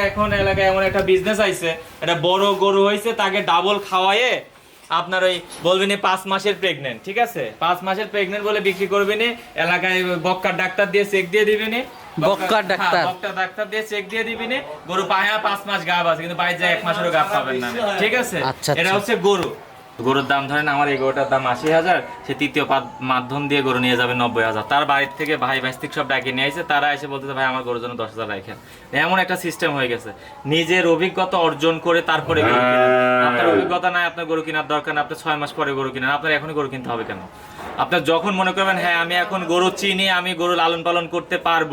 এখন এলাকায় এমন একটা বিজনেস আইছে এটা বড় গরু হয়েছে তাকে ডাবল খাওয়ায়ে আপনার ওই বলবেন পাঁচ মাসের প্রেগনেন্ট ঠিক আছে? পাঁচ মাসের প্রেগনেন্ট বলে বিক্রি করবেনি এলাকায় বক্কার ডাক্তার দিয়ে চেক দিয়ে দিবেনি বক্কার ডাক্তার? বক্কার ডাক্তার দিয়ে চেক দিয়ে দিবেন গরু পায়া পাঁচ মাস গাব আছে কিন্তু বাইরে যায় এক মাসেরও গাব পাবেন না। ঠিক আছে? আচ্ছা, এটা আচ্ছা। হচ্ছে গরু। গরুর দাম ধরেন আমার এই গরুটার দাম আশি হাজার সে তৃতীয় মাধ্যম দিয়ে গরু নিয়ে যাবে নব্বই হাজার। তার বাড়ির থেকে ভাই ভাইস্তিক সব ডাকিয়ে নিয়ে আসে তারা এসে বলতেছে ভাই আমার গরুর জন্য দশ হাজার রাখেন এমন একটা সিস্টেম হয়ে গেছে। নিজের অভিজ্ঞতা অর্জন করে তারপরে গরু আপনার অভিজ্ঞতা নাই আপনার গরু কেনার দরকার না আপনার ছয় মাস পরে গরু কিনেন। আপনার এখনই গরু কিনতে হবে কেন? আপনার যখন মনে করবেন হ্যাঁ আমি এখন গরু চিনি আমি গরু লালন পালন করতে পারব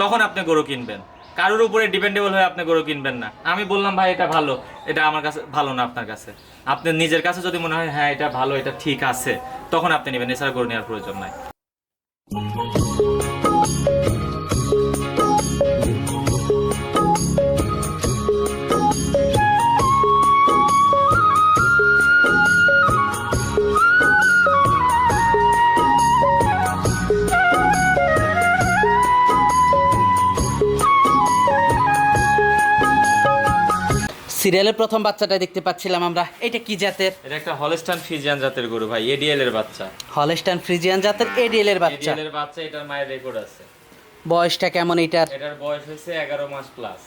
তখন আপনি গরু কিনবেন। কারোর উপরে ডিপেন্ডেবল হয়ে আপনি গরু কিনবেন না। আমি বললাম, ভাই, এটা ভালো। এটা আমার কাছে ভালো না আপনার কাছে। আপনার নিজের কাছে যদি মনে হয় হ্যাঁ এটা ভালো, এটা ঠিক আছে, তখন আপনি নেবেন। এছাড়া গরু নেওয়ার প্রয়োজন নাই। সিরিয়ালের প্রথম বাচ্চাটা দেখতে পাচ্ছিলাম আমরা। এটা কি জাতের? এটা একটা হলস্টান ফ্রিজিয়ান জাতের গরু ভাই এডিএল এর বাচ্চা। হলস্টাইন ফ্রিজিয়ান জাতের এডিএল এর বাচ্চা। এডিএল এর বাচ্চা এটার মায়ের রেকর্ড আছে। বয়সটা কেমন এটার? এটার বয়স হয়েছে এগারো মাস প্লাস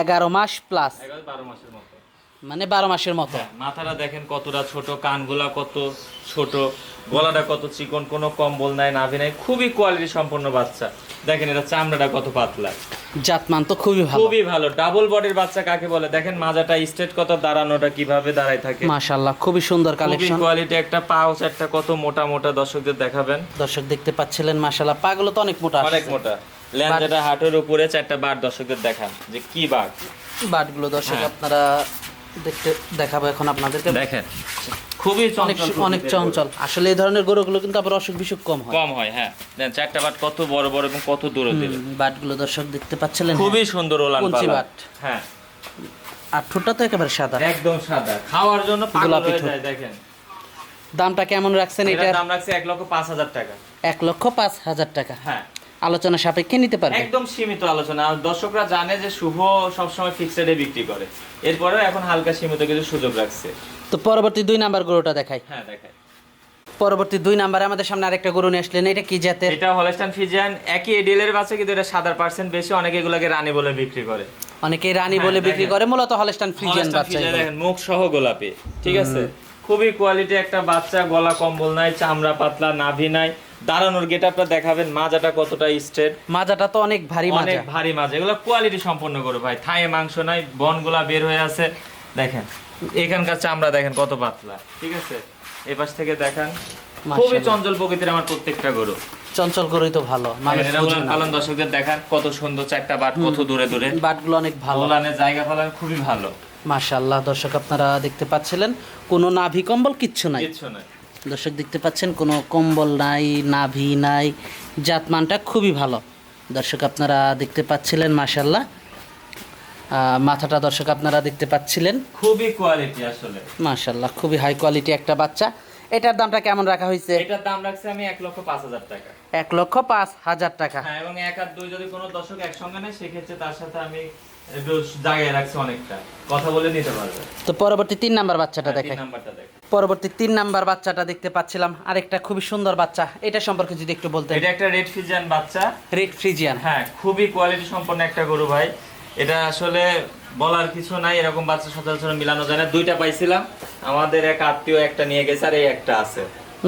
এগারো মাস প্লাস এগারো বারো মাসের মতো। মানে বারো মাসের মতো। হ্যাঁ, মাথাটা দেখেন কতটা ছোট কানগুলা কত ছোট গলাটা কত চিকন কোনো কম্বল নাই নাভি নাই খুবই কোয়ালিটি সম্পন্ন বাচ্চা। দেখেন এটা চামড়াটা কত পাতলা। জাতমান তো খুবই ভালো। খুবই ভালো। ডাবল বডির বাচ্চা কাকে বলে? দেখেন মাজাটা স্ট্রেট কত দাঁড়ানোটা কীভাবে দাঁড়ায় থাকে। মাশাল্লাহ খুবই সুন্দর খুবই কালেকশন কোয়ালিটি একটা পাউচ একটা কত মোটা মোটা দর্শকদের দেখাবেন। দর্শক দেখতে পাচ্ছিলেন মাশাল্লাহ পাগুলো তো অনেক মোটা অনেক। মোটা। ল্যাঞ্জাটা হাঁটুর উপরে চারটা বার দর্শকদের দেখান যে কি বাঘ। বাটগুলো দর্শক হ্যাঁ। আপনারা দেখতে দেখাবো এখন আপনাদেরকে। দেখেন খুবই অনেক চঞ্চল আসলে এই ধরনের গরুগুলো কিন্তু আবার অসুখ বিসুখ কম হয়। কম হয় হ্যাঁ। দেন চারটা বাট কত বড় বড় এবং কত দূরে দূরে। বাটগুলো দর্শক দেখতে পাচ্ছিলেন খুবই সুন্দর ওলান বাট। হ্যাঁ। আর ঠোঁটটা তো একেবারে সাদা। একদম সাদা। খাওয়ার জন্য গোলাপি হয়ে ঠোঁট। দেখেন। দামটা কেমন রাখছেন এটার? দাম রাখছে এক লক্ষ পাঁচ হাজার টাকা। এক লক্ষ পাঁচ হাজার টাকা। হ্যাঁ। আলোচনা সাপেক্ষে নিতে পারবে। একদম সীমিত আলোচনা। আর দর্শকরা জানে যে শুভ সবসময় ফিক্সডে বিক্রি করে। এরপরেও এখন হালকা সীমিত কিছু সুযোগ রাখছে। তো পরবর্তী দুই নাম্বার গরুটা দেখাই। হ্যাঁ দেখায় পরবর্তী দুই নাম্বারে আমাদের সামনে আরেকটা গরু নিয়ে আসলেন। এটা কি জাতের? এটা হলস্টান ফিজিয়ান একই এডিএলের বাচ্চা কিন্তু এটা সাদার পার্সেন্ট বেশি। অনেকে এগুলোকে রানী বলে বিক্রি করে। অনেকে রানী হ্যাঁ, বলে বিক্রি করে। মূলত হলস্টান ফ্রিজিয়ান হলস্টাইন বাচ্চা দেখেন মুখ সহ গোলাপি। ঠিক আছে? খুবই কোয়ালিটি একটা বাচ্চা। গলা কম্বল নাই চামড়া পাতলা নাভি নাই। দাঁড়ানোর গেট আপনার দেখাবেন মাজাটা কতটা স্ট্রেট মাজাটা তো অনেক ভারী অনেক ভারী মাছ এগুলো কোয়ালিটি সম্পন্ন গরু ভাই থায়ে মাংস নাই বনগুলা বের হয়ে আছে। দেখেন এখানকার চামড়া দেখেন কত পাতলা। ঠিক আছে? এই পাশ থেকে দেখান। খুবই চঞ্চল প্রকৃতির আমার প্রত্যেকটা গরু। চঞ্চল গরুই তো ভালো পালন দর্শকদের দেখান কত সুন্দর চারটা বাট কত দূরে দূরে। বাটগুলো অনেক ভালো। জায়গা পালন খুবই ভালো। মাশাআল্লাহ দর্শক আপনারা দেখতে পাচ্ছিলেন কোনো নাভি কম্বল কিচ্ছু নাই। কিচ্ছু নাই। দর্শক দেখতে পাচ্ছেন কোনো কম্বল নাই নাভি নাই জাতমানটা খুবই ভালো। দর্শক আপনারা দেখতে পাচ্ছিলেন মাশাল্লাহ আহ, মাথাটা দর্শক আপনারা দেখতে পাচ্ছিলেন। খুবই কোয়ালিটি আসলে। মাশাল্লাহ খুবই হাই কোয়ালিটি একটা বাচ্চা। এটার দামটা কেমন রাখা হয়েছে? এটার দাম রাখছি আমি এক লক্ষ পাঁচ হাজার টাকা। এক লক্ষ পাঁচ হাজার টাকা। হ্যাঁ এবং এক আর দুই যদি কোনো দর্শক একসঙ্গে নেয় সেক্ষেত্রে তার সাথে আমি জায়গায় রাখছি অনেকটা। কথা বলে নিতে পারবে। তো পরবর্তী তিন নাম্বার বাচ্চাটা তিন দেখাই নাম্বারটা দেখ। পরবর্তী তিন নাম্বার বাচ্চাটা দেখতে পাচ্ছিলাম। আরেকটা খুবই সুন্দর বাচ্চা। এটা সম্পর্কে যদি একটু বলতেন। এটা একটা রেড ফিজিয়ান বাচ্চা। রেড ফ্রিজিয়ান হ্যাঁ খুবই কোয়ালিটি সম্পন্ন একটা গরু ভাই। এটা আসলে বলার কিছু নাই এরকম বাচ্চা সচরাচর মিলানো যায় না। দুইটা পাইছিলাম। আমাদের এক আত্মীয় একটা নিয়ে গেছে আর এই একটা আছে।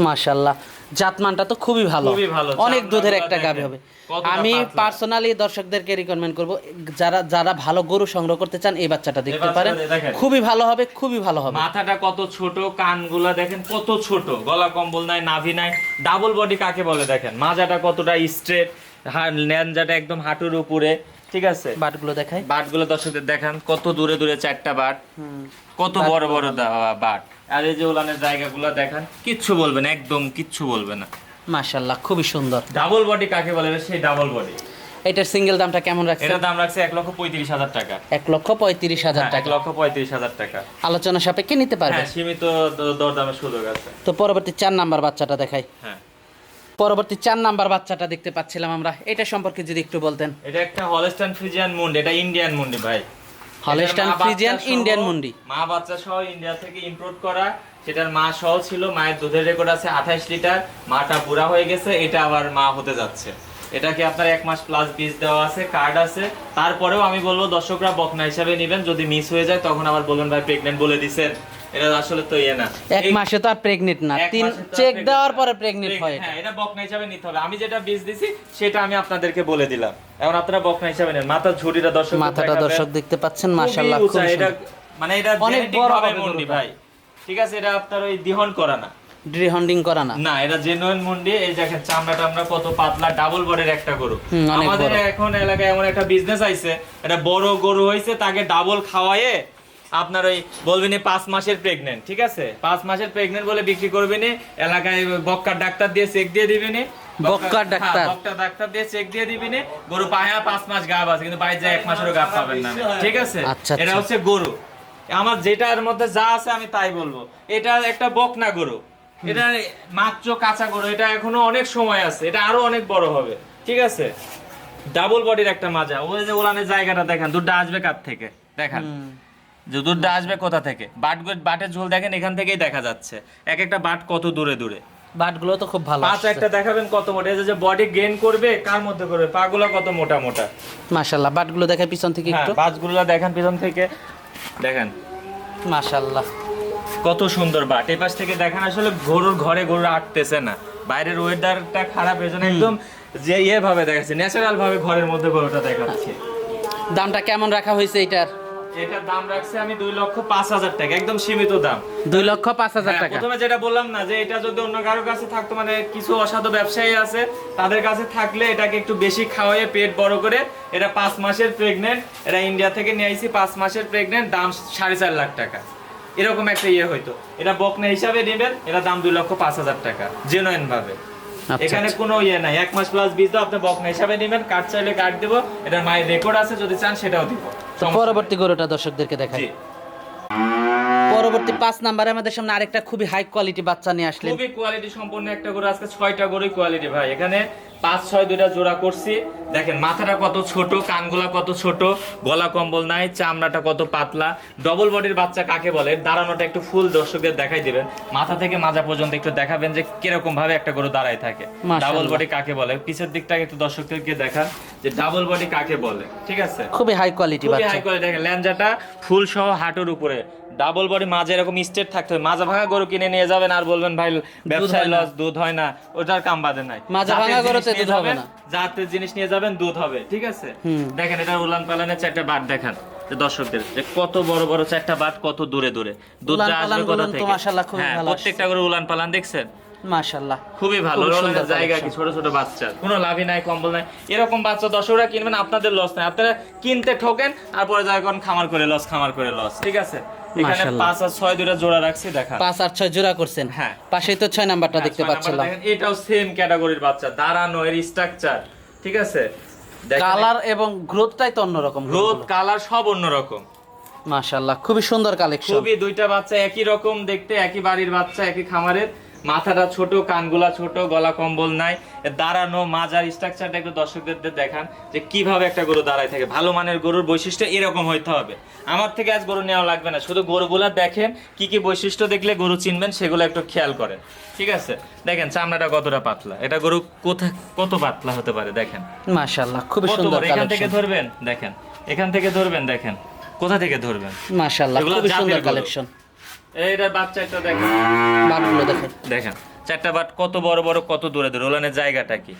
মাশাল্লাহ জাতমানটা তো খুবই ভালো। খুবই ভালো। অনেক দুধের একটা গাভী হবে। আমি পার্সোনালি দর্শকদেরকে রিকমেন্ড করব যারা যারা ভালো গরু সংগ্রহ করতে চান এই বাচ্চাটা দেখতে পারেন। খুবই ভালো হবে খুবই ভালো হবে। মাথাটা কত ছোট কানগুলা দেখেন কত ছোট গলা কম্বল নাই নাভি নাই ডাবল বডি কাকে বলে দেখেন? মাজাটা কতটা স্ট্রেট ল্যাঞ্জাটা একদম হাঁটুর উপরে। ঠিক আছে। বাট বাটগুলো দেখাই। বাটগুলো দর্শকদের দেখান কত দূরে দূরে চারটা বাট। কত বড় বড় বাট। আর এই যে উলানের জায়গাগুলো দেখান কিচ্ছু বলবে না একদম কিচ্ছু বলবে না। মাশাল্লাহ খুবই সুন্দর। ডাবল বডি কাকে বলে সেই ডাবল বডি। এটার সিঙ্গেল দামটা কেমন রাখছে? এটার দাম রাখছে এক লক্ষ পঁয়ত্রিশ হাজার টাকা। এক লক্ষ পঁয়ত্রিশ হাজার হ্যাঁ, এক টাকা। লক্ষ পঁয়ত্রিশ হাজার টাকা। আলোচনা সাপেক্ষে নিতে পারবে। হ্যাঁ সীমিত দরদামের সুযোগ আছে। তো পরবর্তী চার নাম্বার বাচ্চাটা দেখাই। হ্যাঁ। পরবর্তী চার নাম্বার বাচ্চাটা দেখতে পাচ্ছিলাম আমরা। এটা সম্পর্কে যদি একটু বলতেন। এটা একটা হলস্টাইন ফ্রিজিয়ান মুন্ড এটা ইন্ডিয়ান মুন্ডি ভাই। হলস্টাইন এটার ফ্রিজিয়ান ইন্ডিয়ান মুন্ডি। মা বাচ্চা সহ ইন্ডিয়া থেকে ইম্পোর্ট করা। সেটার মা সহ ছিল মায়ের দুধের রেকর্ড আছে আঠাশ লিটার। মাটা বুড়া হয়ে গেছে এটা আবার মা হতে যাচ্ছে। এটাকে আপনার এক মাস প্লাস বীজ দেওয়া আছে কার্ড আছে? তারপরেও আমি বলব দর্শকরা বকনা হিসাবে নেবেন। যদি মিস হয়ে যায় তখন আবার বলবেন ভাই প্রেগনেন্ট বলে দিছেন। এটা আসলে তো ইয়ে না। এক মাসে তো আর প্রেগনেন্ট না। তিন চেক দেওয়ার পরে প্রেগনেন্ট হয় হ্যাঁ এটা বকনা হিসাবে নিতে হবে। আমি যেটা বীজ দিছি সেটা আমি আপনাদেরকে বলে দিলাম। এখন আপনারা বকনা হিসাবে নেন। মাথার ঝুড়িটা দর্শক মাথাটা দর্শক দেখতে পাচ্ছেন মাশাআল্লাহ খুব এটা মানে এটা অনেক বড় হবে মুন্ডি ভাই। ঠিক আছে এটা আপনার ওই দিহন করা না। ড্রিহন্ডিং করা না। না এটা জেনুইন মুন্ডি এই দেখেন চামড়া টামড়া কত পাতলা ডাবল বডির একটা গরু। আমাদের বড়। এখন এলাকায় এমন একটা বিজনেস আইছে এটা বড় গরু হইছে তাকে ডাবল খাওয়ায়ে আপনার ওই বলবেন পাঁচ মাসের প্রেগনেন্ট ঠিক আছে? পাঁচ মাসের প্রেগনেন্ট বলে বিক্রি করবেন এলাকায় বক্কার ডাক্তার দিয়ে চেক দিয়ে দিবেন। বক্কার ডাক্তার? বক্কার ডাক্তার দিয়ে চেক দিয়ে দিবেন গরু পায়া পাঁচ মাস গাব আছে কিন্তু বাইরে যায় এক মাসেরও গাব পাবেন না। ঠিক আছে? আচ্ছা, এটা আচ্ছা। হচ্ছে গরু। আমার যেটার মধ্যে যা আছে আমি তাই বলব। এটা একটা বকনা গরু। এটা মাত্র কাঁচা গরু এটা এখনও অনেক সময় আছে এটা আরও অনেক বড় হবে ঠিক আছে? ডাবল বডির একটা মাজা ওই যে ওলানের জায়গাটা দেখেন দুধটা আসবে কার থেকে? দেখেন। যে দুধটা আসবে কোথা থেকে? বাট বাটের ঝোল দেখেন এখান থেকেই দেখা যাচ্ছে। এক একটা বাট কত দূরে দূরে। বাটগুলো তো খুব ভালো পাঁচ একটা দেখাবেন কত মোটা এই যে বডি গেইন করবে কার মধ্যে করবে? পাগুলো কত মোটা মোটা? মাশাআল্লাহ বাটগুলো দেখে পিছন থেকে হ্যাঁ একটু। পাঁচগুলো দেখেন পিছন থেকে। দেখেন। মাশাআল্লাহ কত সুন্দর বাট। এই পাশ থেকে দেখেন আসলে গরুর ঘরে গরু আটতেছে না। বাইরের ওয়েদারটা খারাপ এর জন্য একদম যে ইয়ে ভাবে দেখাচ্ছে ন্যাচারাল ভাবে ঘরের মধ্যে গরুটা দেখাচ্ছে। দামটা কেমন রাখা হয়েছে এটার? এটার দাম রাখছে আমি দুই লক্ষ পাঁচ হাজার টাকা একদম সীমিত দাম। দুই লক্ষ পাঁচ হাজার হ্যাঁ, টাকা। প্রথমে যেটা বললাম না যে এটা যদি অন্য কারও কাছে থাকতো মানে কিছু অসাধু ব্যবসায়ী আছে তাদের কাছে থাকলে এটাকে একটু বেশি খাওয়াইয়ে পেট বড় করে এটা পাঁচ মাসের প্রেগনেন্ট এটা ইন্ডিয়া থেকে নিয়ে আইছি পাঁচ মাসের প্রেগনেন্ট দাম সাড়ে চার লাখ টাকা। এরকম একটা ইয়ে হইতো। এটা বকনা হিসাবে নেবেন এটা দাম দুই লক্ষ পাঁচ হাজার টাকা জেনুইন ভাবে আচ্ছা, এখানে আচ্ছা। কোনো ইয়ে নাই এক মাস প্লাস বীজ দাও আপনি বকনা হিসাবে নেবেন কার্ড চাইলে কার্ড দেবো এটার মায়ের রেকর্ড আছে যদি চান সেটাও দিব। পরবর্তী গরুটা দর্শকদেরকে। দেখাই। পরবর্তী পাঁচ নাম্বারে আমাদের সামনে আরেকটা খুবই হাই কোয়ালিটি বাচ্চা নিয়ে আসলেন। খুবই কোয়ালিটি সম্পন্ন একটা গরু আজকে ছয়টা গরুই কোয়ালিটি ভাই। এখানে পাঁচ ছয় দুইটা জোড়া করছি। দেখেন মাথাটা কত ছোট কানগুলা কত ছোট গলা কম্বল নাই চামড়াটা কত পাতলা। ডবল বডির বাচ্চা কাকে বলে? দাঁড়ানোটা একটু ফুল দর্শকদের দেখাই দিবেন। মাথা থেকে মাজা পর্যন্ত একটু দেখাবেন যে কীরকম ভাবে একটা গরু দাঁড়ায় থাকে। ডাবল বডি কাকে বলে? পিছের দিকটাকে একটু দর্শকদেরকে দেখা যে ডাবল বডি কাকে বলে। ঠিক আছে? খুবই হাই কোয়ালিটি খুবই হাই কোয়ালিটি দেখেন ল্যাঞ্জাটা ফুল সহ হাঁটুর উপরে। ডাবল বডি মাঝে এরকম স্টেট থাকতে হবে মাজা ভাঙা গরু কিনে নিয়ে যাবেন আর বলবেন ভাই ব্যবসায় লস দুধ হয় না। ওটার কাম বাদে নাই। মাজা ভাঙা জিনিস গরুতে নিয়ে দুধ হবে যাবেন, না। জাতের জিনিস নিয়ে যাবেন দুধ হবে ঠিক আছে? দেখেন এটা উলান পালানের চারটা বাট দেখান দর্শকদের যে কত বড় বড় চারটা বাট কত দূরে দূরে। দুধটা আসবে কোথা থেকে? হ্যাঁ প্রত্যেকটা করে উলান পালান দেখছেন? মাশাআল্লাহ। খুবই ভালো জায়গা কি। ছোট ছোট বাচ্চা। কোনো লাভই নাই কম্বল নাই। এরকম বাচ্চা দর্শকরা কিনবেন আপনাদের লস নাই। আপনারা কিনতে ঠকেন আর পরে যখন খামার করে লস খামার করে লস ঠিক আছে? এখানে মাশাআল্লাহ। আর ছয় দুটা জোড়া রাখছি দেখা। পাঁচ আর ছয় জোড়া করছেন? হ্যাঁ। পাশেই তো ছয় নাম্বারটা হ্যাঁ, দেখতে পাচ্ছিলাম। এটাও সেম ক্যাটাগরির বাচ্চা দাঁড়ানো এর স্ট্রাকচার ঠিক আছে? কালার এবং গ্রোথটাই তো অন্যরকম। গ্রোথ কালার সব অন্যরকম। মাশাআল্লাহ খুবই সুন্দর কালেকশন খুবই দুইটা বাচ্চা একই রকম দেখতে একই বাড়ির বাচ্চা একই খামারের। মাথাটা ছোট কানগুলা ছোট গলা কম্বল নাই। দাঁড়ানো মাজার স্ট্রাকচারটা একটু দর্শকদের দেখান যে কীভাবে একটা গরু দাঁড়ায় থাকে। ভালো মানের গরুর বৈশিষ্ট্য এরকম হইতে হবে। আমার থেকে আজ গরু নেওয়া লাগবে না। শুধু গরুগুলা দেখেন কি কি বৈশিষ্ট্য দেখলে গরু চিনবেন সেগুলো একটু খেয়াল করেন। ঠিক আছে? দেখেন চামড়াটা কতটা পাতলা। এটা গরু কোথায় কত পাতলা হতে পারে? দেখেন। মাশাআল্লাহ কত সুন্দর এখান থেকে ধরবেন? দেখেন। এখান থেকে ধরবেন? দেখেন। কোথা থেকে ধরবেন? মাশাআল্লাহ জাতের সুন্দর কালেকশন এইটার বাচ্চা একটা দেখেন। বাটগুলো দেখেন। দেখেন চারটা বাট কত বড় বড় কত দূরে দূরে। ওলানের জায়গাটা কি?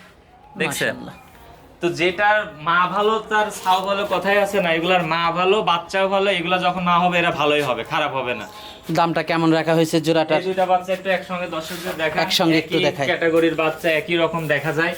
দেখছেন? তো যেটার মা ভালো তার ছাও ভালো কথাই আছে না। এগুলার মা ভালো বাচ্চাও ভালো এগুলা যখন মা হবে এরা ভালোই হবে খারাপ হবে না। দামটা কেমন রাখা হয়েছে জোড়াটা দুইটা বাচ্চা একটু একসঙ্গে দর্শকদের দেখা একসঙ্গে একটু দেখাই। ক্যাটাগরির বাচ্চা একই রকম দেখা যায়।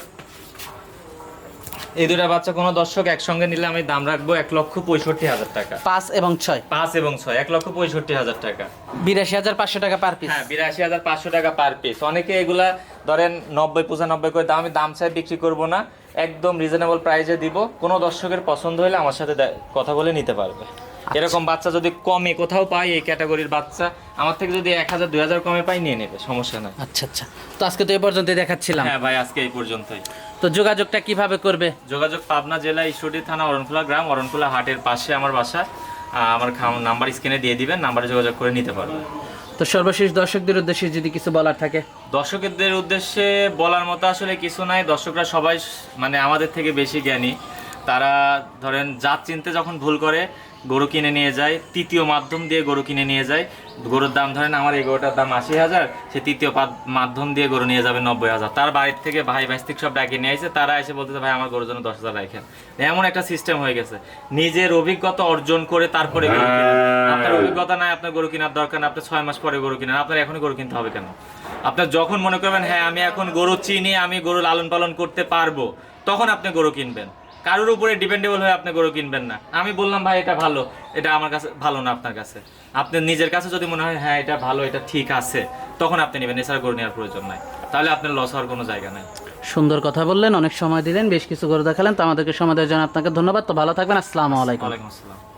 এই দুটা বাচ্চা কোনো দর্শক একসঙ্গে নিলে আমি দাম রাখব এক লক্ষ পঁয়ষট্টি হাজার টাকা। পাঁচ এবং ছয়। পাঁচ এবং ছয় এক লক্ষ পঁয়ষট্টি হাজার টাকা। বিরাশি হাজার পাঁচশো টাকা পার পিস হ্যাঁ বিরাশি হাজার পাঁচশো টাকা পার পিস অনেকে এগুলা ধরেন নব্বই পঁচানব্বই করে দাম আমি দাম চাই বিক্রি করব না। একদম রিজনেবল প্রাইসে দিব। কোনো দর্শকের পছন্দ হলে আমার সাথে কথা বলে নিতে পারবে। এরকম বাচ্চা যদি কমে কোথাও পাই এই ক্যাটাগরির বাচ্চা আমার থেকে যদি এক হাজার দুই হাজার কমে পাই নিয়ে নেবে। সমস্যা নাই। আচ্ছা আচ্ছা। তো আজকে তো এই পর্যন্ত দেখাচ্ছিলাম। হ্যাঁ ভাই আজকে এই পর্যন্তই। তো যোগাযোগটা কীভাবে করবে? যোগাযোগ পাবনা জেলা ঈশ্বরদী থানা অরণখোলা গ্রাম অরণখোলা হাটের পাশে আমার বাসা। আমার নাম্বার স্ক্রিনে দিয়ে দিবেন নাম্বারে যোগাযোগ করে নিতে পারবেন। তো সর্বশেষ দর্শকদের উদ্দেশ্যে যদি কিছু বলার থাকে। দর্শকদের উদ্দেশ্যে বলার মতো আসলে কিছু নাই। দর্শকরা সবাই মানে আমাদের থেকে বেশি জ্ঞানী। তারা ধরেন জাত চিনতে যখন ভুল করে গরু কিনে নিয়ে যায় তৃতীয় মাধ্যম দিয়ে গরু কিনে নিয়ে যায়। গরুর দাম ধরেন আমার এই গরুটার দাম আশি হাজার সে তৃতীয় মাধ্যম দিয়ে গরু নিয়ে যাবে নব্বই হাজার। তার বাড়ির থেকে ভাই ভাইস্তিক সব ডাকিয়ে নিয়ে আসে তারা এসে বলতেছে ভাই আমার গরুর জন্য দশ হাজার রাখেন এমন একটা সিস্টেম হয়ে গেছে। নিজের অভিজ্ঞতা অর্জন করে তারপরে গরু আপনার অভিজ্ঞতা নাই আপনার গরু কেনার দরকার না আপনার ছয় মাস পরে গরু কিনেন আপনার এখনই গরু কিনতে হবে কেন? আপনার যখন মনে করবেন হ্যাঁ আমি এখন গরু চিনি আমি গরু লালন পালন করতে পারব তখন আপনি গরু কিনবেন। কারোর উপরে ডিপেন্ডেবল হয়ে আপনি গরু কিনবেন না। আমি বললাম ভাই এটা ভালো। এটা আমার কাছে ভালো না আপনার কাছে। আপনার নিজের কাছে যদি মনে হয় হ্যাঁ এটা ভালো এটা ঠিক আছে তখন আপনি নেবেন। এছাড়া গরু নেওয়ার প্রয়োজন নাই। তাহলে আপনার লস হওয়ার কোনো জায়গা নাই। সুন্দর কথা বললেন অনেক সময় দিলেন বেশ কিছু গরু দেখালেন। তো আমাদেরকে সময় দেওয়ার জন্য আপনাকে ধন্যবাদ। তো ভালো থাকবেন। আসসালামু আলাইকুম। ওয়ালাইকুম আসসালাম।